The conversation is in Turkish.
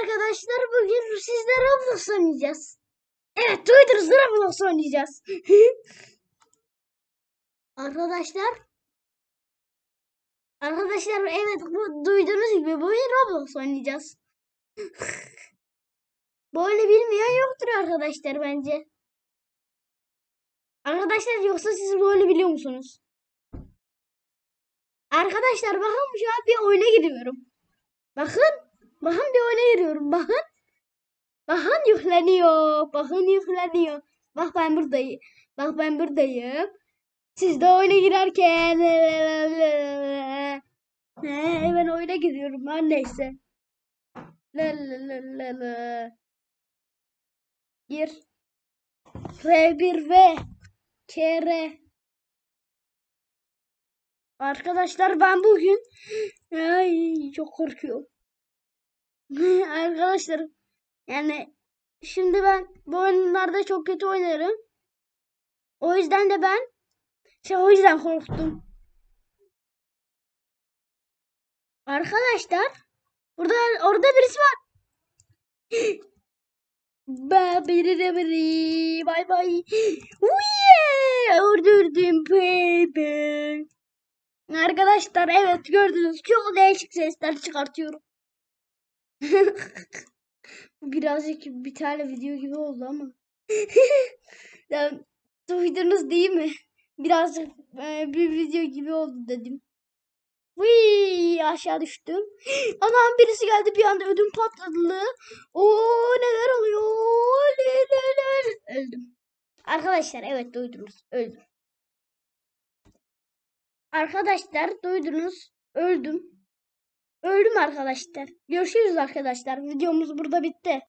arkadaşlar. Bugün sizle Roblox oynayacağız. Evet duydunuz Roblox oynayacağız. arkadaşlar. Arkadaşlar evet bu duyduğunuz gibi bugün Roblox oynayacağız. Böyle bilmeyen yoktur arkadaşlar bence. Arkadaşlar yoksa siz böyle biliyor musunuz? Arkadaşlar bakın şu an bir oyuna giriyorum. Bakın. Bakın bir oyuna giriyorum. Bakın. Bakın yükleniyor. Bakın yükleniyor. Bak ben buradayım. Bak ben buradayım. Siz de oyuna girerken He, ben oyuna giriyorum. Her neyse. La la. Gir. R1V KR Arkadaşlar ben bugün ay çok korkuyorum. Arkadaşlar yani şimdi ben bu oyunlarda çok kötü oynarım. O yüzden de ben şey o yüzden korktum. Arkadaşlar burada orada birisi var. Babiri bay bay. Uye! Öldürdüm baby. Arkadaşlar evet gördünüz çok değişik sesler çıkartıyorum. Birazcık bir tane video gibi oldu ama. ya, duydunuz değil mi? Birazcık e, bir video gibi oldu dedim. Vıy aşağı düştüm. Anam birisi geldi bir anda ödüm patladı. Oo neler oluyor? Neler? Öldüm. Arkadaşlar evet duydunuz. Öldüm. Arkadaşlar duydunuz. Öldüm. Öldüm arkadaşlar. Görüşürüz arkadaşlar. Videomuz burada bitti.